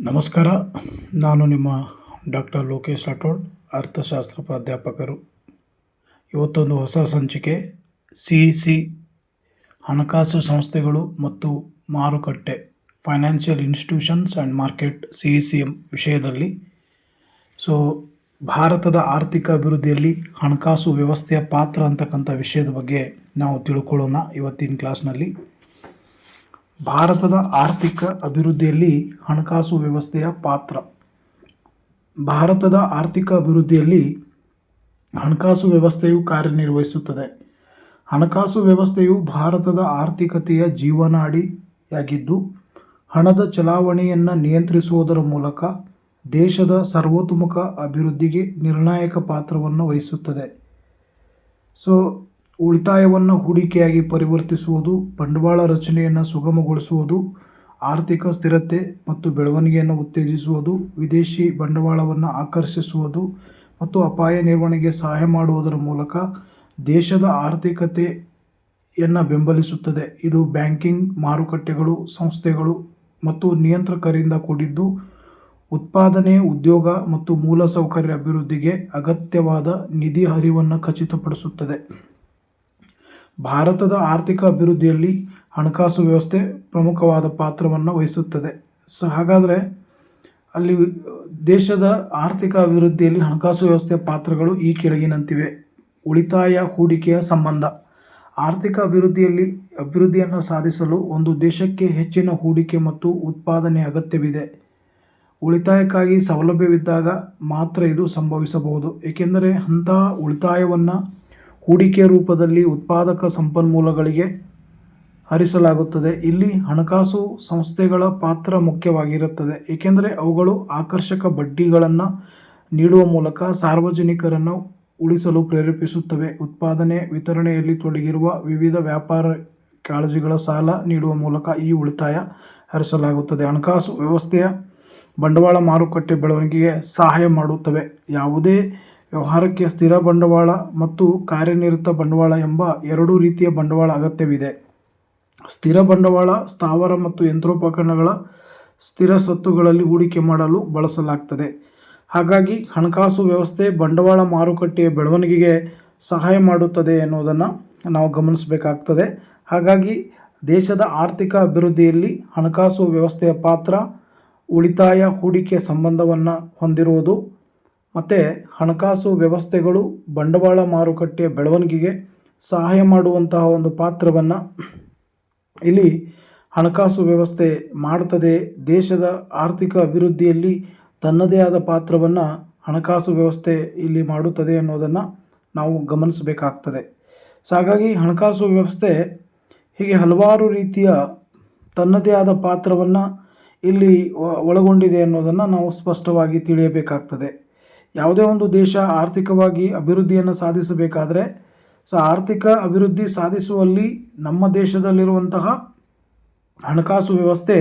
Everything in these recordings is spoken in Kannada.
ನಮಸ್ಕಾರ. ನಾನು ನಿಮ್ಮ ಡಾಕ್ಟರ್ ಲೋಕೇಶ್ ರಾಠೋಡ್, ಅರ್ಥಶಾಸ್ತ್ರ ಪ್ರಾಧ್ಯಾಪಕರು. ಇವತ್ತೊಂದು ಹೊಸ ಸಂಚಿಕೆ, ಸಿ ಸಿ, ಹಣಕಾಸು ಸಂಸ್ಥೆಗಳು ಮತ್ತು ಮಾರುಕಟ್ಟೆ, financial institutions and market, C C M ವಿಷಯದಲ್ಲಿ. ಸೊ, ಭಾರತದ ಆರ್ಥಿಕ ಅಭಿವೃದ್ಧಿಯಲ್ಲಿ ಹಣಕಾಸು ವ್ಯವಸ್ಥೆಯ ಪಾತ್ರ ಅಂತಕ್ಕಂಥ ವಿಷಯದ ಬಗ್ಗೆ ನಾವು ತಿಳ್ಕೊಳ್ಳೋಣ ಇವತ್ತಿನ ಕ್ಲಾಸ್ನಲ್ಲಿ. ಭಾರತದ ಆರ್ಥಿಕ ಅಭಿವೃದ್ಧಿಯಲ್ಲಿ ಹಣಕಾಸು ವ್ಯವಸ್ಥೆಯ ಪಾತ್ರ. ಭಾರತದ ಆರ್ಥಿಕ ಅಭಿವೃದ್ಧಿಯಲ್ಲಿ ಹಣಕಾಸು ವ್ಯವಸ್ಥೆಯು ಕಾರ್ಯನಿರ್ವಹಿಸುತ್ತದೆ. ಹಣಕಾಸು ವ್ಯವಸ್ಥೆಯು ಭಾರತದ ಆರ್ಥಿಕತೆಯ ಜೀವನಾಡಿಯಾಗಿದ್ದು, ಹಣದ ಚಲಾವಣೆಯನ್ನು ನಿಯಂತ್ರಿಸುವುದರ ಮೂಲಕ ದೇಶದ ಸರ್ವತೋಮುಖ ಅಭಿವೃದ್ಧಿಗೆ ನಿರ್ಣಾಯಕ ಪಾತ್ರವನ್ನು ವಹಿಸುತ್ತದೆ. ಸೊ ಉಳಿತಾಯವನ್ನು ಹೂಡಿಕೆಯಾಗಿ ಪರಿವರ್ತಿಸುವುದು, ಬಂಡವಾಳ ರಚನೆಯನ್ನು ಸುಗಮಗೊಳಿಸುವುದು, ಆರ್ಥಿಕ ಸ್ಥಿರತೆ ಮತ್ತು ಬೆಳವಣಿಗೆಯನ್ನು ಉತ್ತೇಜಿಸುವುದು, ವಿದೇಶಿ ಬಂಡವಾಳವನ್ನು ಆಕರ್ಷಿಸುವುದು ಮತ್ತು ಅಪಾಯ ನಿರ್ವಹಣೆಗೆ ಸಹಾಯ ಮಾಡುವುದರ ಮೂಲಕ ದೇಶದ ಆರ್ಥಿಕತೆಯನ್ನು ಬೆಂಬಲಿಸುತ್ತದೆ. ಇದು ಬ್ಯಾಂಕಿಂಗ್ ಮಾರುಕಟ್ಟೆಗಳು, ಸಂಸ್ಥೆಗಳು ಮತ್ತು ನಿಯಂತ್ರಕರಿಂದ ಕೂಡಿದ್ದು ಉತ್ಪಾದನೆ, ಉದ್ಯೋಗ ಮತ್ತು ಮೂಲಸೌಕರ್ಯ ಅಭಿವೃದ್ಧಿಗೆ ಅಗತ್ಯವಾದ ನಿಧಿ ಹರಿವನ್ನು ಖಚಿತಪಡಿಸುತ್ತದೆ. ಭಾರತದ ಆರ್ಥಿಕ ಅಭಿವೃದ್ಧಿಯಲ್ಲಿ ಹಣಕಾಸು ವ್ಯವಸ್ಥೆ ಪ್ರಮುಖವಾದ ಪಾತ್ರವನ್ನು ವಹಿಸುತ್ತದೆ. ಸೊ ಹಾಗಾದರೆ ಅಲ್ಲಿ ದೇಶದ ಆರ್ಥಿಕ ಅಭಿವೃದ್ಧಿಯಲ್ಲಿ ಹಣಕಾಸು ವ್ಯವಸ್ಥೆಯ ಪಾತ್ರಗಳು ಈ ಕೆಳಗಿನಂತಿವೆ. ಉಳಿತಾಯ, ಹೂಡಿಕೆಯ ಸಂಬಂಧ. ಆರ್ಥಿಕ ಅಭಿವೃದ್ಧಿಯಲ್ಲಿ ಅಭಿವೃದ್ಧಿಯನ್ನು ಸಾಧಿಸಲು ಒಂದು ದೇಶಕ್ಕೆ ಹೆಚ್ಚಿನ ಹೂಡಿಕೆ ಮತ್ತು ಉತ್ಪಾದನೆ ಅಗತ್ಯವಿದೆ. ಉಳಿತಾಯಕ್ಕಾಗಿ ಸೌಲಭ್ಯವಿದ್ದಾಗ ಮಾತ್ರ ಇದು ಸಂಭವಿಸಬಹುದು. ಏಕೆಂದರೆ ಅಂತಹ ಉಳಿತಾಯವನ್ನು ಹೂಡಿಕೆ ರೂಪದಲ್ಲಿ ಉತ್ಪಾದಕ ಸಂಪನ್ಮೂಲಗಳಿಗೆ ಹರಿಸಲಾಗುತ್ತದೆ. ಇಲ್ಲಿ ಹಣಕಾಸು ಸಂಸ್ಥೆಗಳ ಪಾತ್ರ ಮುಖ್ಯವಾಗಿರುತ್ತದೆ, ಏಕೆಂದರೆ ಅವುಗಳು ಆಕರ್ಷಕ ಬಡ್ಡಿಗಳನ್ನು ನೀಡುವ ಮೂಲಕ ಸಾರ್ವಜನಿಕರನ್ನು ಉಳಿಸಲು ಪ್ರೇರೇಪಿಸುತ್ತವೆ. ಉತ್ಪಾದನೆ ವಿತರಣೆಯಲ್ಲಿ ತೊಡಗಿರುವ ವಿವಿಧ ವ್ಯಾಪಾರ ಕಾಳಜಿಗಳ ಸಾಲ ನೀಡುವ ಮೂಲಕ ಈ ಉಳಿತಾಯ ಹರಿಸಲಾಗುತ್ತದೆ. ಹಣಕಾಸು ವ್ಯವಸ್ಥೆಯ ಬಂಡವಾಳ ಮಾರುಕಟ್ಟೆ ಬೆಳವಣಿಗೆಗೆ ಸಹಾಯ ಮಾಡುತ್ತವೆ. ಯಾವುದೇ ವ್ಯವಹಾರಕ್ಕೆ ಸ್ಥಿರ ಬಂಡವಾಳ ಮತ್ತು ಕಾರ್ಯನಿರತ ಬಂಡವಾಳ ಎಂಬ ಎರಡು ರೀತಿಯ ಬಂಡವಾಳ ಅಗತ್ಯವಿದೆ. ಸ್ಥಿರ ಬಂಡವಾಳ, ಸ್ಥಾವರ ಮತ್ತು ಯಂತ್ರೋಪಕರಣಗಳ ಸ್ಥಿರ ಸ್ವತ್ತುಗಳಲ್ಲಿ ಹೂಡಿಕೆ ಮಾಡಲು ಬಳಸಲಾಗ್ತದೆ. ಹಾಗಾಗಿ ಹಣಕಾಸು ವ್ಯವಸ್ಥೆ ಬಂಡವಾಳ ಮಾರುಕಟ್ಟೆಯ ಬೆಳವಣಿಗೆಗೆ ಸಹಾಯ ಮಾಡುತ್ತದೆ ಎನ್ನುವುದನ್ನು ನಾವು ಗಮನಿಸಬೇಕಾಗ್ತದೆ. ಹಾಗಾಗಿ ದೇಶದ ಆರ್ಥಿಕ ಅಭಿವೃದ್ಧಿಯಲ್ಲಿ ಹಣಕಾಸು ವ್ಯವಸ್ಥೆಯ ಪಾತ್ರ, ಉಳಿತಾಯ ಹೂಡಿಕೆ ಸಂಬಂಧವನ್ನು ಹೊಂದಿರುವುದು ಮತ್ತು ಹಣಕಾಸು ವ್ಯವಸ್ಥೆಗಳು, ಬಂಡವಾಳ ಮಾರುಕಟ್ಟೆಯ ಬೆಳವಣಿಗೆಗೆ ಸಹಾಯ ಮಾಡುವಂತಹ ಒಂದು ಪಾತ್ರವನ್ನು ಇಲ್ಲಿ ಹಣಕಾಸು ವ್ಯವಸ್ಥೆ ಮಾಡುತ್ತದೆ. ದೇಶದ ಆರ್ಥಿಕ ಅಭಿವೃದ್ಧಿಯಲ್ಲಿ ತನ್ನದೇ ಆದ ಪಾತ್ರವನ್ನು ಹಣಕಾಸು ವ್ಯವಸ್ಥೆ ಇಲ್ಲಿ ಮಾಡುತ್ತದೆ ಅನ್ನೋದನ್ನು ನಾವು ಗಮನಿಸಬೇಕಾಗ್ತದೆ. ಸೊ ಹಾಗಾಗಿ ಹಣಕಾಸು ವ್ಯವಸ್ಥೆ ಹೀಗೆ ಹಲವಾರು ರೀತಿಯ ತನ್ನದೇ ಆದ ಪಾತ್ರವನ್ನು ಇಲ್ಲಿ ಒಳಗೊಂಡಿದೆ ಅನ್ನೋದನ್ನು ನಾವು ಸ್ಪಷ್ಟವಾಗಿ ತಿಳಿಯಬೇಕಾಗ್ತದೆ. ಯಾವುದೇ ಒಂದು ದೇಶ ಆರ್ಥಿಕವಾಗಿ ಅಭಿವೃದ್ಧಿಯನ್ನು ಸಾಧಿಸಬೇಕಾದರೆ, ಸೊ ಆರ್ಥಿಕ ಅಭಿವೃದ್ಧಿ ಸಾಧಿಸುವಲ್ಲಿ ನಮ್ಮ ದೇಶದಲ್ಲಿರುವಂತಹ ಹಣಕಾಸು ವ್ಯವಸ್ಥೆ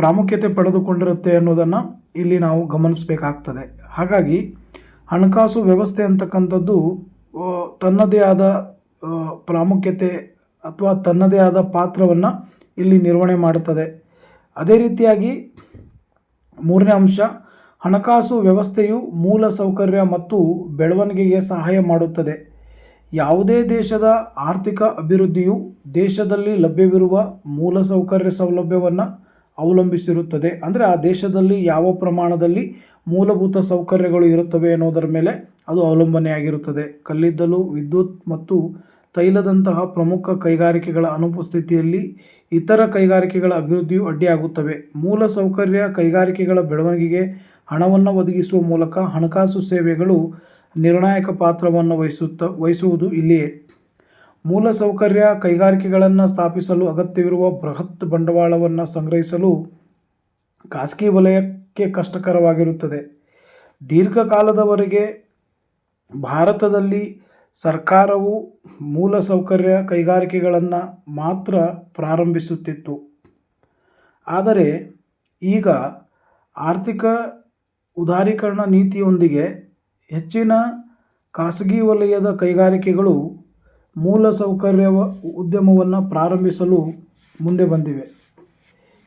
ಪ್ರಾಮುಖ್ಯತೆ ಪಡೆದುಕೊಂಡಿರುತ್ತೆ ಅನ್ನೋದನ್ನು ಇಲ್ಲಿ ನಾವು ಗಮನಿಸಬೇಕಾಗ್ತದೆ. ಹಾಗಾಗಿ ಹಣಕಾಸು ವ್ಯವಸ್ಥೆ ಅಂತಕ್ಕಂಥದ್ದು ತನ್ನದೇ ಆದ ಪ್ರಾಮುಖ್ಯತೆ ಅಥವಾ ತನ್ನದೇ ಆದ ಪಾತ್ರವನ್ನು ಇಲ್ಲಿ ನಿರ್ವಹಣೆ ಮಾಡುತ್ತದೆ. ಅದೇ ರೀತಿಯಾಗಿ ಮೂರನೇ ಅಂಶ ಹಣಕಾಸು ವ್ಯವಸ್ಥೆಯು ಮೂಲ ಸೌಕರ್ಯ ಮತ್ತು ಬೆಳವಣಿಗೆಗೆ ಸಹಾಯ ಮಾಡುತ್ತದೆ. ಯಾವುದೇ ದೇಶದ ಆರ್ಥಿಕ ಅಭಿವೃದ್ಧಿಯು ದೇಶದಲ್ಲಿ ಲಭ್ಯವಿರುವ ಮೂಲಸೌಕರ್ಯ ಸೌಲಭ್ಯವನ್ನು ಅವಲಂಬಿಸಿರುತ್ತದೆ. ಅಂದರೆ ಆ ದೇಶದಲ್ಲಿ ಯಾವ ಪ್ರಮಾಣದಲ್ಲಿ ಮೂಲಭೂತ ಸೌಕರ್ಯಗಳು ಇರುತ್ತವೆ ಅನ್ನೋದರ ಮೇಲೆ ಅದು ಅವಲಂಬನೆಯಾಗಿರುತ್ತದೆ. ಕಲ್ಲಿದ್ದಲು, ವಿದ್ಯುತ್ ಮತ್ತು ತೈಲದಂತಹ ಪ್ರಮುಖ ಕೈಗಾರಿಕೆಗಳ ಅನುಪಸ್ಥಿತಿಯಲ್ಲಿ ಇತರ ಕೈಗಾರಿಕೆಗಳ ಅಭಿವೃದ್ಧಿಯು ಅಡ್ಡಿಯಾಗುತ್ತವೆ. ಮೂಲ ಸೌಕರ್ಯ ಕೈಗಾರಿಕೆಗಳ ಬೆಳವಣಿಗೆಗೆ ಹಣವನ್ನು ಒದಗಿಸುವ ಮೂಲಕ ಹಣಕಾಸು ಸೇವೆಗಳು ನಿರ್ಣಾಯಕ ಪಾತ್ರವನ್ನು ವಹಿಸುತ್ತ ವಹಿಸುವುದು ಇಲ್ಲಿಯೇ. ಮೂಲಸೌಕರ್ಯ ಕೈಗಾರಿಕೆಗಳನ್ನು ಸ್ಥಾಪಿಸಲು ಅಗತ್ಯವಿರುವ ಬೃಹತ್ ಬಂಡವಾಳವನ್ನು ಸಂಗ್ರಹಿಸಲು ಖಾಸಗಿ ವಲಯಕ್ಕೆ ಕಷ್ಟಕರವಾಗಿರುತ್ತದೆ. ದೀರ್ಘಕಾಲದವರೆಗೆ ಭಾರತದಲ್ಲಿ ಸರ್ಕಾರವು ಮೂಲಸೌಕರ್ಯ ಕೈಗಾರಿಕೆಗಳನ್ನು ಮಾತ್ರ ಪ್ರಾರಂಭಿಸುತ್ತಿತ್ತು. ಆದರೆ ಈಗ ಆರ್ಥಿಕ ಉದಾರೀಕರಣ ನೀತಿಯೊಂದಿಗೆ ಹೆಚ್ಚಿನ ಖಾಸಗಿ ವಲಯದ ಕೈಗಾರಿಕೆಗಳು ಮೂಲಸೌಕರ್ಯ ಉದ್ಯಮವನ್ನು ಪ್ರಾರಂಭಿಸಲು ಮುಂದೆ ಬಂದಿವೆ.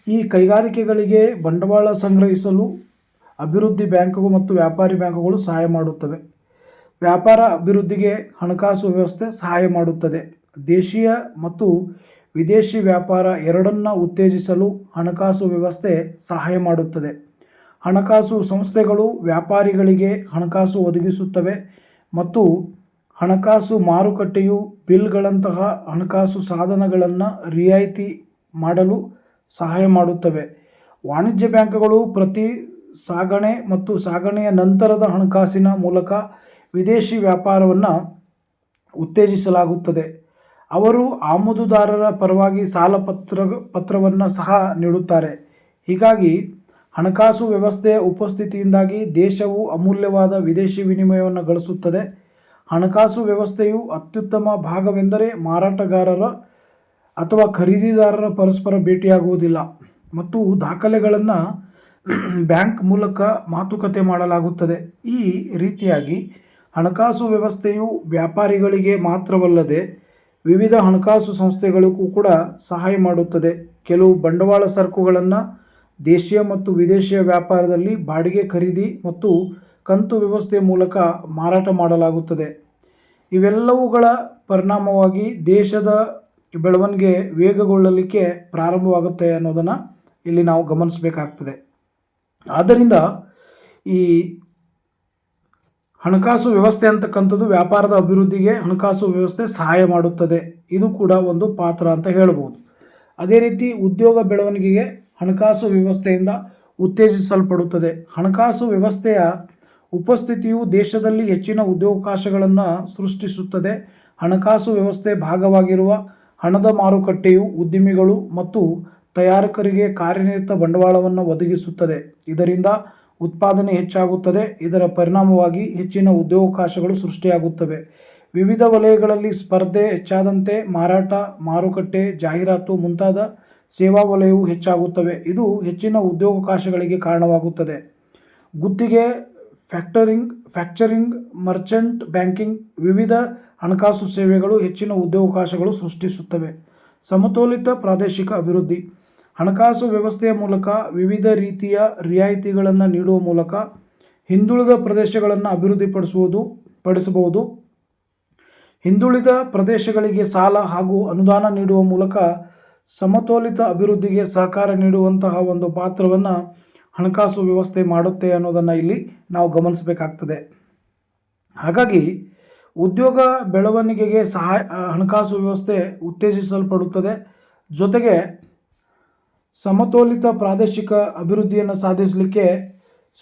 ಈ ಕೈಗಾರಿಕೆಗಳಿಗೆ ಬಂಡವಾಳ ಸಂಗ್ರಹಿಸಲು ಅಭಿವೃದ್ಧಿ ಬ್ಯಾಂಕುಗಳು ಮತ್ತು ವ್ಯಾಪಾರಿ ಬ್ಯಾಂಕುಗಳು ಸಹಾಯ ಮಾಡುತ್ತವೆ. ವ್ಯಾಪಾರ ಅಭಿವೃದ್ಧಿಗೆ ಹಣಕಾಸು ವ್ಯವಸ್ಥೆ ಸಹಾಯ ಮಾಡುತ್ತದೆ. ದೇಶೀಯ ಮತ್ತು ವಿದೇಶಿ ವ್ಯಾಪಾರ ಎರಡನ್ನ ಉತ್ತೇಜಿಸಲು ಹಣಕಾಸು ವ್ಯವಸ್ಥೆ ಸಹಾಯ ಮಾಡುತ್ತದೆ. ಹಣಕಾಸು ಸಂಸ್ಥೆಗಳು ವ್ಯಾಪಾರಿಗಳಿಗೆ ಹಣಕಾಸು ಒದಗಿಸುತ್ತವೆ ಮತ್ತು ಹಣಕಾಸು ಮಾರುಕಟ್ಟೆಯು ಬಿಲ್ಗಳಂತಹ ಹಣಕಾಸು ಸಾಧನಗಳನ್ನು ರಿಯಾಯಿತಿ ಮಾಡಲು ಸಹಾಯ ಮಾಡುತ್ತವೆ. ವಾಣಿಜ್ಯ ಬ್ಯಾಂಕುಗಳು ಪ್ರತಿ ಸಾಗಣೆ ಮತ್ತು ಸಾಗಣೆಯ ನಂತರದ ಹಣಕಾಸಿನ ಮೂಲಕ ವಿದೇಶಿ ವ್ಯಾಪಾರವನ್ನು ಉತ್ತೇಜಿಸಲಾಗುತ್ತದೆ. ಅವರು ಆಮದುದಾರರ ಪರವಾಗಿ ಸಾಲ ಪತ್ರ ಪತ್ರವನ್ನು ಸಹ ನೀಡುತ್ತಾರೆ. ಹೀಗಾಗಿ ಹಣಕಾಸು ವ್ಯವಸ್ಥೆಯ ಉಪಸ್ಥಿತಿಯಿಂದಾಗಿ ದೇಶವು ಅಮೂಲ್ಯವಾದ ವಿದೇಶಿ ವಿನಿಮಯವನ್ನು ಗಳಿಸುತ್ತದೆ. ಹಣಕಾಸು ವ್ಯವಸ್ಥೆಯು ಅತ್ಯುತ್ತಮ ಭಾಗವೆಂದರೆ ಮಾರಾಟಗಾರರ ಅಥವಾ ಖರೀದಿದಾರರ ಪರಸ್ಪರ ಭೇಟಿಯಾಗುವುದಿಲ್ಲ ಮತ್ತು ದಾಖಲೆಗಳನ್ನು ಬ್ಯಾಂಕ್ ಮೂಲಕ ಮಾತುಕತೆ ಮಾಡಲಾಗುತ್ತದೆ. ಈ ರೀತಿಯಾಗಿ ಹಣಕಾಸು ವ್ಯವಸ್ಥೆಯು ವ್ಯಾಪಾರಿಗಳಿಗೆ ಮಾತ್ರವಲ್ಲದೆ ವಿವಿಧ ಹಣಕಾಸು ಸಂಸ್ಥೆಗಳಿಗೂ ಕೂಡ ಸಹಾಯ ಮಾಡುತ್ತದೆ. ಕೆಲವು ಬಂಡವಾಳ ಸರಕುಗಳನ್ನು ದೇಶೀಯ ಮತ್ತು ವಿದೇಶಿಯ ವ್ಯಾಪಾರದಲ್ಲಿ ಬಾಡಿಗೆ ಖರೀದಿ ಮತ್ತು ಕಂತು ವ್ಯವಸ್ಥೆ ಮೂಲಕ ಮಾರಾಟ ಮಾಡಲಾಗುತ್ತದೆ. ಇವೆಲ್ಲವುಗಳ ಪರಿಣಾಮವಾಗಿ ದೇಶದ ಬೆಳವಣಿಗೆ ವೇಗಗೊಳ್ಳಲಿಕ್ಕೆ ಪ್ರಾರಂಭವಾಗುತ್ತೆ ಅನ್ನೋದನ್ನು ಇಲ್ಲಿ ನಾವು ಗಮನಿಸಬೇಕಾಗ್ತದೆ. ಆದ್ದರಿಂದ ಈ ಹಣಕಾಸು ವ್ಯವಸ್ಥೆ ಅಂತಕ್ಕಂಥದ್ದು ವ್ಯಾಪಾರದ ಅಭಿವೃದ್ಧಿಗೆ ಹಣಕಾಸು ವ್ಯವಸ್ಥೆ ಸಹಾಯ ಮಾಡುತ್ತದೆ. ಇದು ಕೂಡ ಒಂದು ಪಾತ್ರ ಅಂತ ಹೇಳ್ಬೋದು. ಅದೇ ರೀತಿ ಉದ್ಯೋಗ ಬೆಳವಣಿಗೆಗೆ ಹಣಕಾಸು ವ್ಯವಸ್ಥೆಯಿಂದ ಉತ್ತೇಜಿಸಲ್ಪಡುತ್ತದೆ. ಹಣಕಾಸು ವ್ಯವಸ್ಥೆಯ ಉಪಸ್ಥಿತಿಯು ದೇಶದಲ್ಲಿ ಹೆಚ್ಚಿನ ಉದ್ಯೋಗಾವಕಾಶಗಳನ್ನು ಸೃಷ್ಟಿಸುತ್ತದೆ. ಹಣಕಾಸು ವ್ಯವಸ್ಥೆ ಭಾಗವಾಗಿರುವ ಹಣದ ಮಾರುಕಟ್ಟೆಯು ಉದ್ಯಮಿಗಳು ಮತ್ತು ತಯಾರಕರಿಗೆ ಕಾರ್ಯನಿರತ ಬಂಡವಾಳವನ್ನು ಒದಗಿಸುತ್ತದೆ. ಇದರಿಂದ ಉತ್ಪಾದನೆ ಹೆಚ್ಚಾಗುತ್ತದೆ. ಇದರ ಪರಿಣಾಮವಾಗಿ ಹೆಚ್ಚಿನ ಉದ್ಯೋಗಾವಕಾಶಗಳು ಸೃಷ್ಟಿಯಾಗುತ್ತವೆ. ವಿವಿಧ ವಲಯಗಳಲ್ಲಿ ಸ್ಪರ್ಧೆ ಹೆಚ್ಚಾದಂತೆ ಮಾರಾಟ, ಮಾರುಕಟ್ಟೆ, ಜಾಹೀರಾತು ಮುಂತಾದ ಸೇವಾ ವಲಯವು ಹೆಚ್ಚಾಗುತ್ತವೆ. ಇದು ಹೆಚ್ಚಿನ ಉದ್ಯೋಗಾವಕಾಶಗಳಿಗೆ ಕಾರಣವಾಗುತ್ತದೆ. ಗುತ್ತಿಗೆ, ಫ್ಯಾಕ್ಟರಿಂಗ್, ಫ್ಯಾಕ್ಚರಿಂಗ್, ಮರ್ಚೆಂಟ್ ಬ್ಯಾಂಕಿಂಗ್ ವಿವಿಧ ಹಣಕಾಸು ಸೇವೆಗಳು ಹೆಚ್ಚಿನ ಉದ್ಯೋಗಾವಕಾಶಗಳು ಸೃಷ್ಟಿಸುತ್ತವೆ. ಸಮತೋಲಿತ ಪ್ರಾದೇಶಿಕ ಅಭಿವೃದ್ಧಿ. ಹಣಕಾಸು ವ್ಯವಸ್ಥೆಯ ಮೂಲಕ ವಿವಿಧ ರೀತಿಯ ರಿಯಾಯಿತಿಗಳನ್ನು ನೀಡುವ ಮೂಲಕ ಹಿಂದುಳಿದ ಪ್ರದೇಶಗಳನ್ನು ಅಭಿವೃದ್ಧಿಪಡಿಸುವುದು, ಪಡಿಸಬಹುದು. ಹಿಂದುಳಿದ ಪ್ರದೇಶಗಳಿಗೆ ಸಾಲ ಹಾಗೂ ಅನುದಾನ ನೀಡುವ ಮೂಲಕ ಸಮತೋಲಿತ ಅಭಿವೃದ್ಧಿಗೆ ಸಹಕಾರ ನೀಡುವಂತಹ ಒಂದು ಪಾತ್ರವನ್ನು ಹಣಕಾಸು ವ್ಯವಸ್ಥೆ ಮಾಡುತ್ತೆ ಅನ್ನೋದನ್ನು ಇಲ್ಲಿ ನಾವು ಗಮನಿಸಬೇಕಾಗ್ತದೆ. ಹಾಗಾಗಿ ಉದ್ಯೋಗ ಬೆಳವಣಿಗೆಗೆ ಸಹಾಯ ಹಣಕಾಸು ವ್ಯವಸ್ಥೆ ಉತ್ತೇಜಿಸಲ್ಪಡುತ್ತದೆ. ಜೊತೆಗೆ ಸಮತೋಲಿತ ಪ್ರಾದೇಶಿಕ ಅಭಿವೃದ್ಧಿಯನ್ನು ಸಾಧಿಸಲಿಕ್ಕೆ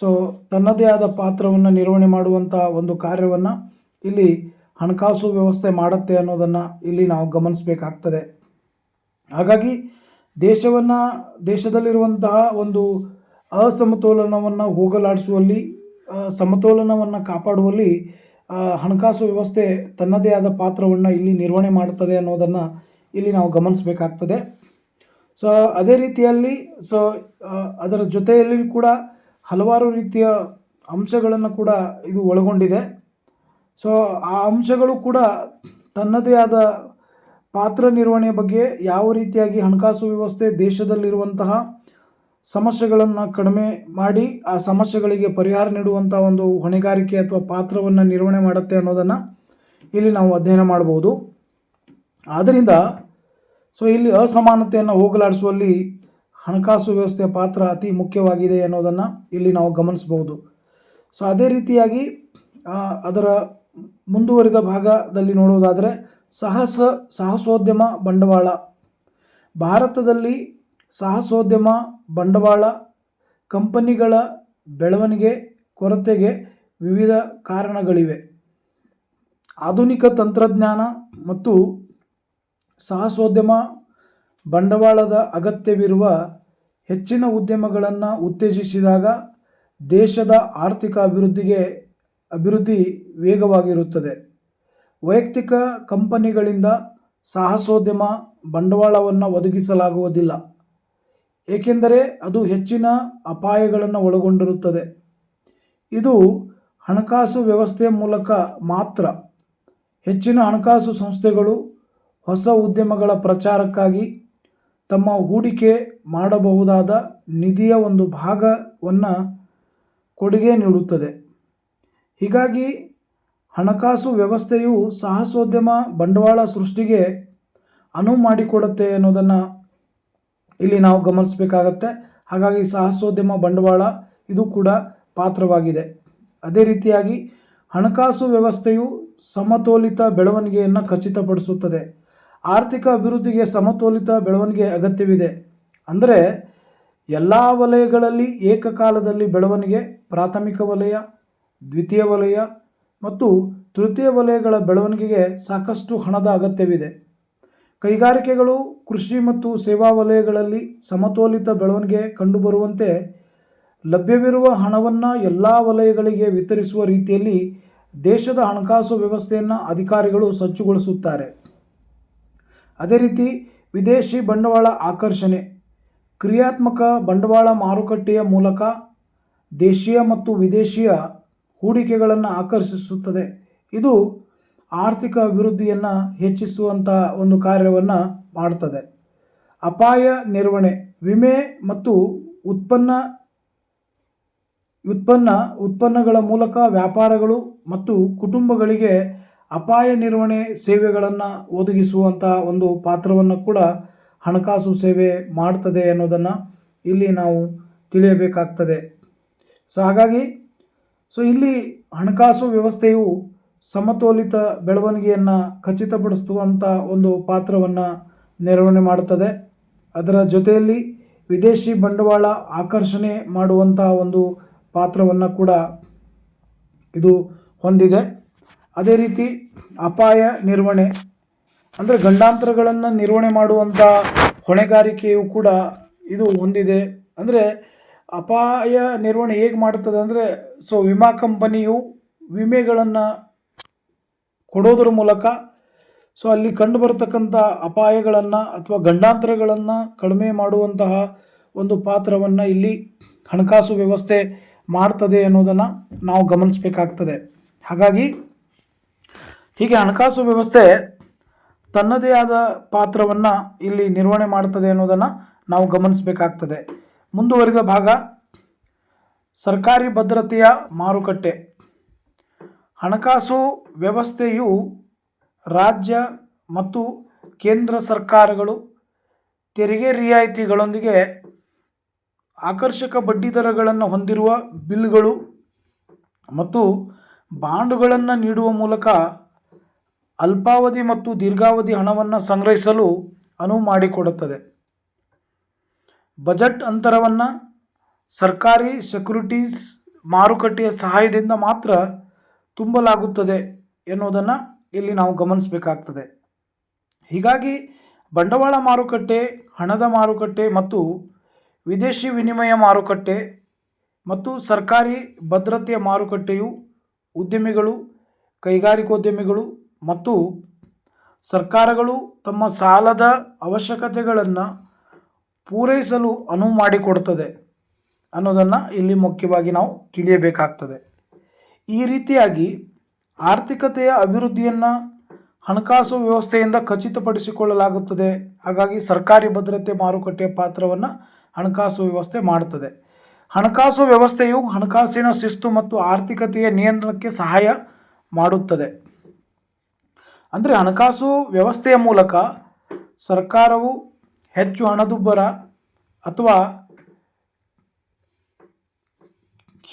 ಸೊ, ತನ್ನದೇ ಆದ ಪಾತ್ರವನ್ನು ನಿರ್ವಹಣೆ ಮಾಡುವಂಥ ಒಂದು ಕಾರ್ಯವನ್ನು ಇಲ್ಲಿ ಹಣಕಾಸು ವ್ಯವಸ್ಥೆ ಮಾಡುತ್ತೆ ಅನ್ನೋದನ್ನು ಇಲ್ಲಿ ನಾವು ಗಮನಿಸಬೇಕಾಗ್ತದೆ. ಹಾಗಾಗಿ ದೇಶವನ್ನು, ದೇಶದಲ್ಲಿರುವಂತಹ ಒಂದು ಅಸಮತೋಲನವನ್ನು ಹೋಗಲಾಡಿಸುವಲ್ಲಿ ಸಮತೋಲನವನ್ನು ಕಾಪಾಡುವಲ್ಲಿ ಹಣಕಾಸು ವ್ಯವಸ್ಥೆ ತನ್ನದೇ ಆದ ಪಾತ್ರವನ್ನು ಇಲ್ಲಿ ನಿರ್ವಹಣೆ ಮಾಡುತ್ತದೆ ಅನ್ನೋದನ್ನು ಇಲ್ಲಿ ನಾವು ಗಮನಿಸಬೇಕಾಗ್ತದೆ. ಸೊ ಅದೇ ರೀತಿಯಲ್ಲಿ ಸೊ ಅದರ ಜೊತೆಯಲ್ಲಿ ಕೂಡ ಹಲವಾರು ರೀತಿಯ ಅಂಶಗಳನ್ನು ಕೂಡ ಇದು ಒಳಗೊಂಡಿದೆ. ಸೊ ಆ ಅಂಶಗಳು ಕೂಡ ತನ್ನದೇ ಆದ ಪಾತ್ರ ನಿರ್ವಹಣೆ ಬಗ್ಗೆ ಯಾವ ರೀತಿಯಾಗಿ ಹಣಕಾಸು ವ್ಯವಸ್ಥೆ ದೇಶದಲ್ಲಿರುವಂತಹ ಸಮಸ್ಯೆಗಳನ್ನು ಕಡಿಮೆ ಮಾಡಿ, ಆ ಸಮಸ್ಯೆಗಳಿಗೆ ಪರಿಹಾರ ನೀಡುವಂಥ ಒಂದು ಹೊಣೆಗಾರಿಕೆ ಅಥವಾ ಪಾತ್ರವನ್ನು ನಿರ್ವಹಣೆ ಮಾಡುತ್ತೆ ಅನ್ನೋದನ್ನು ಇಲ್ಲಿ ನಾವು ಅಧ್ಯಯನ ಮಾಡ್ಬೋದು ಆದ್ದರಿಂದ ಸೊ ಇಲ್ಲಿ ಅಸಮಾನತೆಯನ್ನು ಹೋಗಲಾಡಿಸುವಲ್ಲಿ ಹಣಕಾಸು ವ್ಯವಸ್ಥೆಯ ಪಾತ್ರ ಅತಿ ಮುಖ್ಯವಾಗಿದೆ ಅನ್ನೋದನ್ನು ಇಲ್ಲಿ ನಾವು ಗಮನಿಸಬಹುದು. ಸೊ ಅದೇ ರೀತಿಯಾಗಿ ಅದರ ಮುಂದುವರಿದ ಭಾಗದಲ್ಲಿ ನೋಡುವುದಾದರೆ ಸಾಹಸ ಸಾಹಸೋದ್ಯಮ ಬಂಡವಾಳ. ಭಾರತದಲ್ಲಿ ಸಾಹಸೋದ್ಯಮ ಬಂಡವಾಳ ಕಂಪನಿಗಳ ಬೆಳವಣಿಗೆ, ಕೊರತೆಗೆ ವಿವಿಧ ಕಾರಣಗಳಿವೆ. ಆಧುನಿಕ ತಂತ್ರಜ್ಞಾನ ಮತ್ತು ಸಾಹಸೋದ್ಯಮ ಬಂಡವಾಳದ ಅಗತ್ಯವಿರುವ ಹೆಚ್ಚಿನ ಉದ್ಯಮಗಳನ್ನು ಉತ್ತೇಜಿಸಿದಾಗ ದೇಶದ ಆರ್ಥಿಕ ಅಭಿವೃದ್ಧಿಗೆ ಅಭಿವೃದ್ಧಿ ವೇಗವಾಗಿರುತ್ತದೆ. ವೈಯಕ್ತಿಕ ಕಂಪನಿಗಳಿಂದ ಸಾಹಸೋದ್ಯಮ ಬಂಡವಾಳವನ್ನು ಒದಗಿಸಲಾಗುವುದಿಲ್ಲ. ಏಕೆಂದರೆ ಅದು ಹೆಚ್ಚಿನ ಅಪಾಯಗಳನ್ನು ಒಳಗೊಂಡಿರುತ್ತದೆ. ಇದು ಹಣಕಾಸು ವ್ಯವಸ್ಥೆಯ ಮೂಲಕ ಮಾತ್ರ ಹೆಚ್ಚಿನ ಹಣಕಾಸು ಸಂಸ್ಥೆಗಳು ಹೊಸ ಉದ್ಯಮಗಳ ಪ್ರಚಾರಕ್ಕಾಗಿ ತಮ್ಮ ಹೂಡಿಕೆ ಮಾಡಬಹುದಾದ ನಿಧಿಯ ಒಂದು ಭಾಗವನ್ನು ಕೊಡುಗೆ ನೀಡುತ್ತದೆ. ಹೀಗಾಗಿ ಹಣಕಾಸು ವ್ಯವಸ್ಥೆಯು ಸಾಹಸೋದ್ಯಮ ಬಂಡವಾಳ ಸೃಷ್ಟಿಗೆ ಅನುವು ಮಾಡಿಕೊಡುತ್ತೆ ಅನ್ನೋದನ್ನು ಇಲ್ಲಿ ನಾವು ಗಮನಿಸಬೇಕಾಗತ್ತೆ. ಹಾಗಾಗಿ ಸಾಹಸೋದ್ಯಮ ಬಂಡವಾಳ ಇದು ಕೂಡ ಪಾತ್ರವಾಗಿದೆ. ಅದೇ ರೀತಿಯಾಗಿ ಹಣಕಾಸು ವ್ಯವಸ್ಥೆಯು ಸಮತೋಲಿತ ಬೆಳವಣಿಗೆಯನ್ನು ಖಚಿತಪಡಿಸುತ್ತದೆ. ಆರ್ಥಿಕ ಅಭಿವೃದ್ಧಿಗೆ ಸಮತೋಲಿತ ಬೆಳವಣಿಗೆ ಅಗತ್ಯವಿದೆ. ಅಂದರೆ ಎಲ್ಲ ವಲಯಗಳಲ್ಲಿ ಏಕಕಾಲದಲ್ಲಿ ಬೆಳವಣಿಗೆ, ಪ್ರಾಥಮಿಕ ವಲಯ, ದ್ವಿತೀಯ ವಲಯ ಮತ್ತು ತೃತೀಯ ವಲಯಗಳ ಬೆಳವಣಿಗೆಗೆ ಸಾಕಷ್ಟು ಹಣದ ಅಗತ್ಯವಿದೆ. ಕೈಗಾರಿಕೆಗಳು, ಕೃಷಿ ಮತ್ತು ಸೇವಾ ವಲಯಗಳಲ್ಲಿ ಸಮತೋಲಿತ ಬೆಳವಣಿಗೆ ಕಂಡುಬರುವಂತೆ ಲಭ್ಯವಿರುವ ಹಣವನ್ನು ಎಲ್ಲ ವಲಯಗಳಿಗೆ ವಿತರಿಸುವ ರೀತಿಯಲ್ಲಿ ದೇಶದ ಹಣಕಾಸು ವ್ಯವಸ್ಥೆಯನ್ನು ಅಧಿಕಾರಿಗಳು ಸಜ್ಜುಗೊಳಿಸುತ್ತಾರೆ. ಅದೇ ರೀತಿ ವಿದೇಶಿ ಬಂಡವಾಳ ಆಕರ್ಷಣೆ, ಕ್ರಿಯಾತ್ಮಕ ಬಂಡವಾಳ ಮಾರುಕಟ್ಟೆಯ ಮೂಲಕ ದೇಶೀಯ ಮತ್ತು ವಿದೇಶಿಯ ಹೂಡಿಕೆಗಳನ್ನು ಆಕರ್ಷಿಸುತ್ತದೆ. ಇದು ಆರ್ಥಿಕ ಅಭಿವೃದ್ಧಿಯನ್ನು ಹೆಚ್ಚಿಸುವಂಥ ಒಂದು ಕಾರ್ಯವನ್ನು ಮಾಡ್ತದೆ. ಅಪಾಯ ನಿರ್ವಹಣೆ, ವಿಮೆ ಮತ್ತು ಉತ್ಪನ್ನ ಉತ್ಪನ್ನ, ಉತ್ಪನ್ನಗಳ ಮೂಲಕ ವ್ಯಾಪಾರಗಳು ಮತ್ತು ಕುಟುಂಬಗಳಿಗೆ ಅಪಾಯ ನಿರ್ವಹಣೆ ಸೇವೆಗಳನ್ನು ಒದಗಿಸುವಂಥ ಒಂದು ಪಾತ್ರವನ್ನು ಕೂಡ ಹಣಕಾಸು ಸೇವೆ ಮಾಡ್ತದೆ ಅನ್ನೋದನ್ನು ಇಲ್ಲಿ ನಾವು ತಿಳಿಯಬೇಕಾಗ್ತದೆ. ಸೊ ಹಾಗಾಗಿ ಸೊ ಇಲ್ಲಿ ಹಣಕಾಸು ವ್ಯವಸ್ಥೆಯು ಸಮತೋಲಿತ ಬೆಳವಣಿಗೆಯನ್ನು ಖಚಿತಪಡಿಸುವಂಥ ಒಂದು ಪಾತ್ರವನ್ನು ನಿರ್ವಹಣೆ ಮಾಡುತ್ತದೆ. ಅದರ ಜೊತೆಯಲ್ಲಿ ವಿದೇಶಿ ಬಂಡವಾಳ ಆಕರ್ಷಣೆ ಮಾಡುವಂಥ ಒಂದು ಪಾತ್ರವನ್ನು ಕೂಡ ಇದು ಹೊಂದಿದೆ. ಅದೇ ರೀತಿ ಅಪಾಯ ನಿರ್ವಹಣೆ, ಅಂದರೆ ಗಂಡಾಂತರಗಳನ್ನು ನಿರ್ವಹಣೆ ಮಾಡುವಂಥ ಹೊಣೆಗಾರಿಕೆಯು ಕೂಡ ಇದು ಹೊಂದಿದೆ. ಅಂದರೆ ಅಪಾಯ ನಿರ್ವಹಣೆ ಹೇಗೆ ಮಾಡ್ತದೆ ಅಂದರೆ ಸೊ ವಿಮಾ ಕಂಪನಿಯು ವಿಮೆಗಳನ್ನು ಕೊಡೋದ್ರ ಮೂಲಕ ಸೊ ಅಲ್ಲಿ ಕಂಡುಬರ್ತಕ್ಕಂಥ ಅಪಾಯಗಳನ್ನು ಅಥವಾ ಗಂಡಾಂತರಗಳನ್ನು ಕಡಿಮೆ ಮಾಡುವಂತಹ ಒಂದು ಪಾತ್ರವನ್ನು ಇಲ್ಲಿ ಹಣಕಾಸು ವ್ಯವಸ್ಥೆ ಮಾಡ್ತದೆ ಅನ್ನೋದನ್ನು ನಾವು ಗಮನಿಸಬೇಕಾಗ್ತದೆ. ಹಾಗಾಗಿ, ಹೀಗೆ ಹಣಕಾಸು ವ್ಯವಸ್ಥೆ ತನ್ನದೇ ಆದ ಪಾತ್ರವನ್ನು ಇಲ್ಲಿ ನಿರ್ವಹಣೆ ಮಾಡ್ತದೆ ಅನ್ನೋದನ್ನು ನಾವು ಗಮನಿಸಬೇಕಾಗ್ತದೆ. ಮುಂದುವರಿದ ಭಾಗ, ಸರ್ಕಾರಿ ಭದ್ರತೆಯ ಮಾರುಕಟ್ಟೆ. ಹಣಕಾಸು ವ್ಯವಸ್ಥೆಯು ರಾಜ್ಯ ಮತ್ತು ಕೇಂದ್ರ ಸರ್ಕಾರಗಳು ತೆರಿಗೆ ರಿಯಾಯಿತಿಗಳೊಂದಿಗೆ ಆಕರ್ಷಕ ಬಡ್ಡಿದರಗಳನ್ನು ಹೊಂದಿರುವ ಬಿಲ್ಗಳು ಮತ್ತು ಬಾಂಡುಗಳನ್ನು ನೀಡುವ ಮೂಲಕ ಅಲ್ಪಾವಧಿ ಮತ್ತು ದೀರ್ಘಾವಧಿ ಹಣವನ್ನು ಸಂಗ್ರಹಿಸಲು ಅನುವು ಮಾಡಿಕೊಡುತ್ತದೆ. ಬಜೆಟ್ ಅಂತರವನ್ನು ಸರ್ಕಾರಿ ಸೆಕ್ಯುರಿಟೀಸ್ ಮಾರುಕಟ್ಟೆಯ ಸಹಾಯದಿಂದ ಮಾತ್ರ ತುಂಬಲಾಗುತ್ತದೆ ಎನ್ನುವುದನ್ನು ಇಲ್ಲಿ ನಾವು ಗಮನಿಸಬೇಕಾಗ್ತದೆ. ಹೀಗಾಗಿ ಬಂಡವಾಳ ಮಾರುಕಟ್ಟೆ, ಹಣದ ಮಾರುಕಟ್ಟೆ ಮತ್ತು ವಿದೇಶಿ ವಿನಿಮಯ ಮಾರುಕಟ್ಟೆ ಮತ್ತು ಸರ್ಕಾರಿ ಭದ್ರತೆಯ ಮಾರುಕಟ್ಟೆಯು ಉದ್ಯಮಿಗಳು, ಕೈಗಾರಿಕೋದ್ಯಮಿಗಳು ಮತ್ತು ಸರ್ಕಾರಗಳು ತಮ್ಮ ಸಾಲದ ಅವಶ್ಯಕತೆಗಳನ್ನು ಪೂರೈಸಲು ಅನುವು ಮಾಡಿಕೊಡ್ತದೆ ಅನ್ನೋದನ್ನು ಇಲ್ಲಿ ಮುಖ್ಯವಾಗಿ ನಾವು ತಿಳಿಯಬೇಕಾಗ್ತದೆ. ಈ ರೀತಿಯಾಗಿ ಆರ್ಥಿಕತೆಯ ಅಭಿವೃದ್ಧಿಯನ್ನು ಹಣಕಾಸು ವ್ಯವಸ್ಥೆಯಿಂದ ಖಚಿತಪಡಿಸಿಕೊಳ್ಳಲಾಗುತ್ತದೆ. ಹಾಗಾಗಿ ಸರ್ಕಾರಿ ಭದ್ರತೆ ಮಾರುಕಟ್ಟೆಯ ಪಾತ್ರವನ್ನು ಹಣಕಾಸು ವ್ಯವಸ್ಥೆ ಮಾಡುತ್ತದೆ ಹಣಕಾಸು ವ್ಯವಸ್ಥೆಯು ಹಣಕಾಸಿನ ಶಿಸ್ತು ಮತ್ತು ಆರ್ಥಿಕತೆಯ ನಿಯಂತ್ರಣಕ್ಕೆ ಸಹಾಯ ಮಾಡುತ್ತದೆ. ಅಂದರೆ ಹಣಕಾಸು ವ್ಯವಸ್ಥೆಯ ಮೂಲಕ ಸರ್ಕಾರವು ಹೆಚ್ಚು ಹಣದುಬ್ಬರ ಅಥವಾ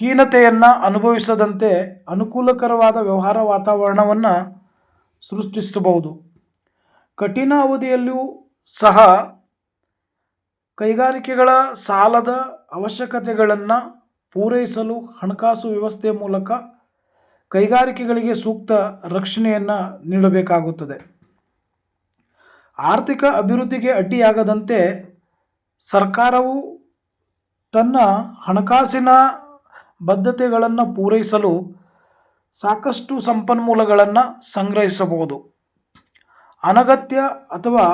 ಹೀನತೆಯನ್ನು ಅನುಭವಿಸದಂತೆ ಅನುಕೂಲಕರವಾದ ವ್ಯವಹಾರ ವಾತಾವರಣವನ್ನು ಸೃಷ್ಟಿಸಬಹುದು. ಕಠಿಣ ಅವಧಿಯಲ್ಲಿಯೂ ಸಹ ಕೈಗಾರಿಕೆಗಳ ಸಾಲದ ಅವಶ್ಯಕತೆಗಳನ್ನು ಪೂರೈಸಲು ಹಣಕಾಸು ವ್ಯವಸ್ಥೆಯ ಮೂಲಕ ಕೈಗಾರಿಕೆಗಳಿಗೆ ಸೂಕ್ತ ರಕ್ಷಣೆಯನ್ನು ನೀಡಬೇಕಾಗುತ್ತದೆ. ಆರ್ಥಿಕ ಅಭಿವೃದ್ಧಿಗೆ ಅಡ್ಡಿಯಾಗದಂತೆ ಸರ್ಕಾರವು ತನ್ನ ಹಣಕಾಸಿನ ಬದ್ಧತೆಗಳನ್ನು ಪೂರೈಸಲು ಸಾಕಷ್ಟು ಸಂಪನ್ಮೂಲಗಳನ್ನು ಸಂಗ್ರಹಿಸಬಹುದು. ಅನಗತ್ಯ ಅಥವಾ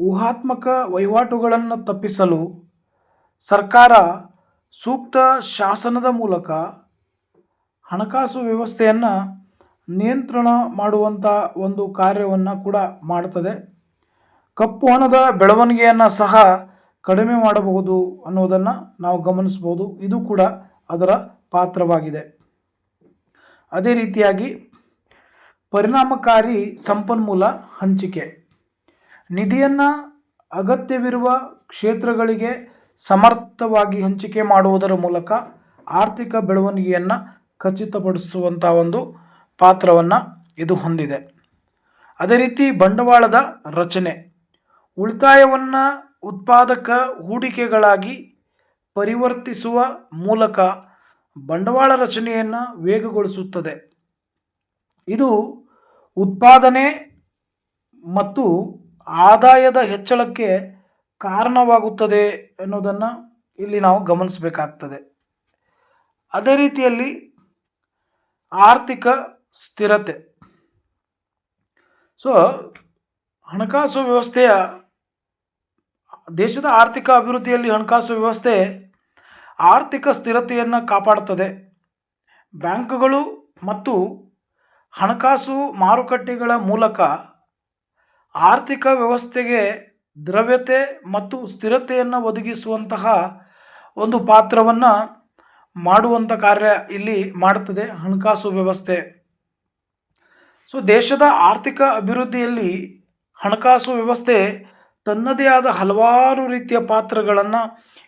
ಊಹಾತ್ಮಕ ವಹಿವಾಟುಗಳನ್ನು ತಪ್ಪಿಸಲು ಸರ್ಕಾರ ಸೂಕ್ತ ಶಾಸನದ ಮೂಲಕ ಹಣಕಾಸು ವ್ಯವಸ್ಥೆಯನ್ನು ನಿಯಂತ್ರಣ ಮಾಡುವಂಥ ಒಂದು ಕಾರ್ಯವನ್ನು ಕೂಡ ಮಾಡ್ತದೆ. ಕಪ್ಪು ಹಣದ ಬೆಳವಣಿಗೆಯನ್ನು ಸಹ ಕಡಿಮೆ ಮಾಡಬಹುದು ಅನ್ನೋದನ್ನು ನಾವು ಗಮನಿಸ್ಬೋದು ಇದು ಕೂಡ ಅದರ ಪಾತ್ರವಾಗಿದೆ. ಅದೇ ರೀತಿಯಾಗಿ ಪರಿಣಾಮಕಾರಿ ಸಂಪನ್ಮೂಲ ಹಂಚಿಕೆ. ನಿಧಿಯನ್ನು ಅಗತ್ಯವಿರುವ ಕ್ಷೇತ್ರಗಳಿಗೆ ಸಮರ್ಥವಾಗಿ ಹಂಚಿಕೆ ಮಾಡುವುದರ ಮೂಲಕ ಆರ್ಥಿಕ ಬೆಳವಣಿಗೆಯನ್ನು ಖಚಿತಪಡಿಸುವಂಥ ಒಂದು ಪಾತ್ರವನ್ನು ಇದು ಹೊಂದಿದೆ. ಅದೇ ರೀತಿ ಬಂಡವಾಳದ ರಚನೆ. ಉಳಿತಾಯವನ್ನು ಉತ್ಪಾದಕ ಹೂಡಿಕೆಗಳಾಗಿ ಪರಿವರ್ತಿಸುವ ಮೂಲಕ ಬಂಡವಾಳ ರಚನೆಯನ್ನು ವೇಗಗೊಳಿಸುತ್ತದೆ. ಇದು ಉತ್ಪಾದನೆ ಮತ್ತು ಆದಾಯದ ಹೆಚ್ಚಳಕ್ಕೆ ಕಾರಣವಾಗುತ್ತದೆ ಅನ್ನೋದನ್ನು ಇಲ್ಲಿ ನಾವು ಗಮನಿಸಬೇಕಾಗ್ತದೆ. ಅದೇ ರೀತಿಯಲ್ಲಿ ಆರ್ಥಿಕ ಸ್ಥಿರತೆ. ಸೊ ಹಣಕಾಸು ವ್ಯವಸ್ಥೆಯ ದೇಶದ ಆರ್ಥಿಕ ಅಭಿವೃದ್ಧಿಯಲ್ಲಿ ಹಣಕಾಸು ವ್ಯವಸ್ಥೆ ಆರ್ಥಿಕ ಸ್ಥಿರತೆಯನ್ನು ಕಾಪಾಡುತ್ತದೆ. ಬ್ಯಾಂಕ್ಗಳು ಮತ್ತು ಹಣಕಾಸು ಮಾರುಕಟ್ಟೆಗಳ ಮೂಲಕ ಆರ್ಥಿಕ ವ್ಯವಸ್ಥೆಗೆ ದ್ರವ್ಯತೆ ಮತ್ತು ಸ್ಥಿರತೆಯನ್ನು ಒದಗಿಸುವಂತಹ ಒಂದು ಪಾತ್ರವನ್ನು ಮಾಡುವಂಥ ಕಾರ್ಯ ಇಲ್ಲಿ ಮಾಡುತ್ತದೆ ಹಣಕಾಸು ವ್ಯವಸ್ಥೆ. ಸೊ ದೇಶದ ಆರ್ಥಿಕ ಅಭಿವೃದ್ಧಿಯಲ್ಲಿ ಹಣಕಾಸು ವ್ಯವಸ್ಥೆ ತನ್ನದೇ ಆದ ಹಲವಾರು ರೀತಿಯ ಪಾತ್ರಗಳನ್ನು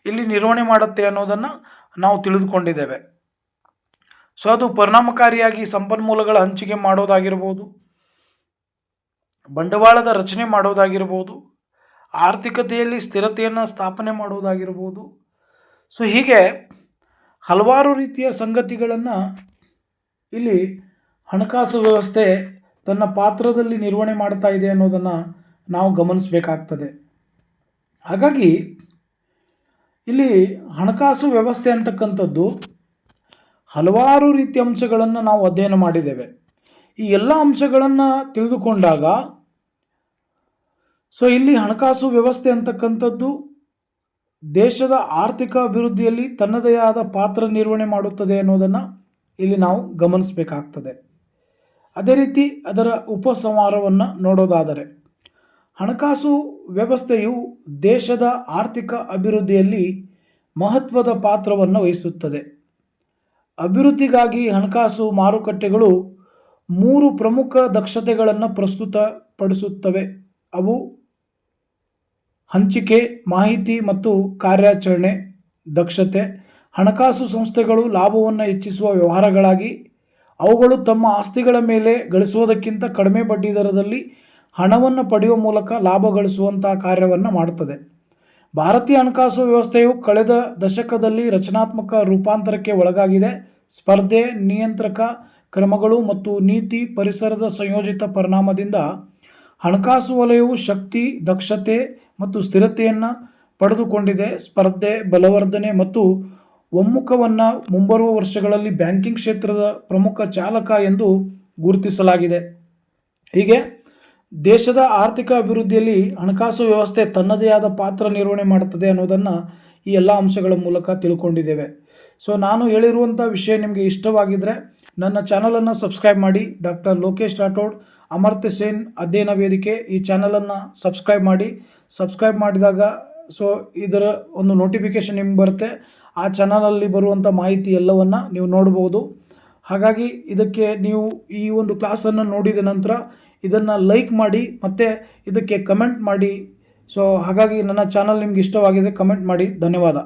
ಇಲ್ಲಿ ನಿರ್ವಹಣೆ ಮಾಡುತ್ತೆ ಅನ್ನೋದನ್ನು ನಾವು ತಿಳಿದುಕೊಂಡಿದ್ದೇವೆ. ಸೊ ಅದು ಪರಿಣಾಮಕಾರಿಯಾಗಿ ಸಂಪನ್ಮೂಲಗಳ ಹಂಚಿಕೆ ಮಾಡೋದಾಗಿರ್ಬೋದು, ಬಂಡವಾಳದ ರಚನೆ ಮಾಡೋದಾಗಿರ್ಬೋದು, ಆರ್ಥಿಕತೆಯಲ್ಲಿ ಸ್ಥಿರತೆಯನ್ನು ಸ್ಥಾಪನೆ ಮಾಡೋದಾಗಿರ್ಬೋದು. ಸೊ ಹೀಗೆ ಹಲವಾರು ರೀತಿಯ ಸಂಗತಿಗಳನ್ನು ಇಲ್ಲಿ ಹಣಕಾಸು ವ್ಯವಸ್ಥೆ ತನ್ನ ಪಾತ್ರದಲ್ಲಿ ನಿರ್ವಹಣೆ ಮಾಡ್ತಾ ಇದೆ ಅನ್ನೋದನ್ನು ನಾವು ಗಮನಿಸಬೇಕಾಗ್ತದೆ. ಹಾಗಾಗಿ ಇಲ್ಲಿ ಹಣಕಾಸು ವ್ಯವಸ್ಥೆ ಅಂತಕ್ಕಂಥದ್ದು ಹಲವಾರು ರೀತಿಯ ಅಂಶಗಳನ್ನು ನಾವು ಅಧ್ಯಯನ ಮಾಡಿದ್ದೇವೆ. ಈ ಎಲ್ಲ ಅಂಶಗಳನ್ನು ತಿಳಿದುಕೊಂಡಾಗ ಸೊ ಇಲ್ಲಿ ಹಣಕಾಸು ವ್ಯವಸ್ಥೆ ಅಂತಕ್ಕಂಥದ್ದು ದೇಶದ ಆರ್ಥಿಕ ಅಭಿವೃದ್ಧಿಯಲ್ಲಿ ತನ್ನದೇ ಆದ ಪಾತ್ರ ನಿರ್ವಹಣೆ ಮಾಡುತ್ತದೆ ಅನ್ನೋದನ್ನು ಇಲ್ಲಿ ನಾವು ಗಮನಿಸಬೇಕಾಗ್ತದೆ. ಅದೇ ರೀತಿ ಅದರ ಉಪಸಂಹಾರವನ್ನು ನೋಡೋದಾದರೆ ಹಣಕಾಸು ವ್ಯವಸ್ಥೆಯು ದೇಶದ ಆರ್ಥಿಕ ಅಭಿವೃದ್ಧಿಯಲ್ಲಿ ಮಹತ್ವದ ಪಾತ್ರವನ್ನು ವಹಿಸುತ್ತದೆ. ಅಭಿವೃದ್ಧಿಗಾಗಿ ಹಣಕಾಸು ಮಾರುಕಟ್ಟೆಗಳು ಮೂರು ಪ್ರಮುಖ ದಕ್ಷತೆಗಳನ್ನು ಪ್ರಸ್ತುತಪಡಿಸುತ್ತವೆ. ಅವು ಹಂಚಿಕೆ, ಮಾಹಿತಿ ಮತ್ತು ಕಾರ್ಯಾಚರಣೆ, ದಕ್ಷತೆ, ಹಣಕಾಸು ಸಂಸ್ಥೆಗಳು ಲಾಭವನ್ನು ಹೆಚ್ಚಿಸುವ ವ್ಯವಹಾರಗಳಾಗಿ, ಅವುಗಳು ತಮ್ಮ ಆಸ್ತಿಗಳ ಮೇಲೆ ಗಳಿಸುವುದಕ್ಕಿಂತ ಕಡಿಮೆ ಬಡ್ಡಿ ದರದಲ್ಲಿ ಹಣವನ್ನು ಪಡೆಯುವ ಮೂಲಕ ಲಾಭ ಗಳಿಸುವಂತಹ ಕಾರ್ಯವನ್ನು ಮಾಡುತ್ತದೆ. ಭಾರತೀಯ ಹಣಕಾಸು ವ್ಯವಸ್ಥೆಯು ಕಳೆದ ದಶಕದಲ್ಲಿ ರಚನಾತ್ಮಕ ರೂಪಾಂತರಕ್ಕೆ ಒಳಗಾಗಿದೆ. ಸ್ಪರ್ಧೆ, ನಿಯಂತ್ರಕ ಕ್ರಮಗಳು ಮತ್ತು ನೀತಿ ಪರಿಸರದ ಸಂಯೋಜಿತ ಪರಿಣಾಮದಿಂದ ಹಣಕಾಸು ವಲಯವು ಶಕ್ತಿ, ದಕ್ಷತೆ ಮತ್ತು ಸ್ಥಿರತೆಯನ್ನು ಪಡೆದುಕೊಂಡಿದೆ. ಸ್ಪರ್ಧೆ, ಬಲವರ್ಧನೆ ಮತ್ತು ಒಮ್ಮುಖವನ್ನು ಮುಂಬರುವ ವರ್ಷಗಳಲ್ಲಿ ಬ್ಯಾಂಕಿಂಗ್ ಕ್ಷೇತ್ರದ ಪ್ರಮುಖ ಚಾಲಕ ಎಂದು ಗುರುತಿಸಲಾಗಿದೆ. ಹೀಗೆ ದೇಶದ ಆರ್ಥಿಕ ಅಭಿವೃದ್ಧಿಯಲ್ಲಿ ಹಣಕಾಸು ವ್ಯವಸ್ಥೆ ತನ್ನದೇ ಆದ ಪಾತ್ರ ನಿರ್ವಹಣೆ ಮಾಡುತ್ತದೆ ಅನ್ನೋದನ್ನು ಈ ಎಲ್ಲ ಅಂಶಗಳ ಮೂಲಕ ತಿಳ್ಕೊಂಡಿದ್ದೇವೆ. ಸೊ ನಾನು ಹೇಳಿರುವಂಥ ವಿಷಯ ನಿಮಗೆ ಇಷ್ಟವಾಗಿದ್ದರೆ ನನ್ನ ಚಾನಲನ್ನು ಸಬ್ಸ್ಕ್ರೈಬ್ ಮಾಡಿ. ಡಾಕ್ಟರ್ ಲೋಕೇಶ್ ರಾಠೋಡ್, ಅಮರ್ತ್ಯ ಸೇನ್ ಅಧ್ಯಯನ ವೇದಿಕೆ ಈ ಚಾನಲನ್ನು ಸಬ್ಸ್ಕ್ರೈಬ್ ಮಾಡಿ. ಸಬ್ಸ್ಕ್ರೈಬ್ ಮಾಡಿದಾಗ ಸೊ ಇದರ ಒಂದು ನೋಟಿಫಿಕೇಶನ್ ನಿಮ್ಗೆ ಬರುತ್ತೆ. ಆ ಚಾನಲಲ್ಲಿ ಬರುವಂಥ ಮಾಹಿತಿ ಎಲ್ಲವನ್ನು ನೀವು ನೋಡ್ಬೋದು. ಹಾಗಾಗಿ ಇದಕ್ಕೆ ನೀವು ಈ ಒಂದು ಕ್ಲಾಸನ್ನು ನೋಡಿದ ನಂತರ ಇದನ್ನು ಲೈಕ್ ಮಾಡಿ ಮತ್ತು ಇದಕ್ಕೆ ಕಮೆಂಟ್ ಮಾಡಿ. ಸೊ ಹಾಗಾಗಿ ನನ್ನ ಚಾನಲ್ ನಿಮ್ಗೆ ಇಷ್ಟವಾಗಿದೆ ಕಮೆಂಟ್ ಮಾಡಿ. ಧನ್ಯವಾದ.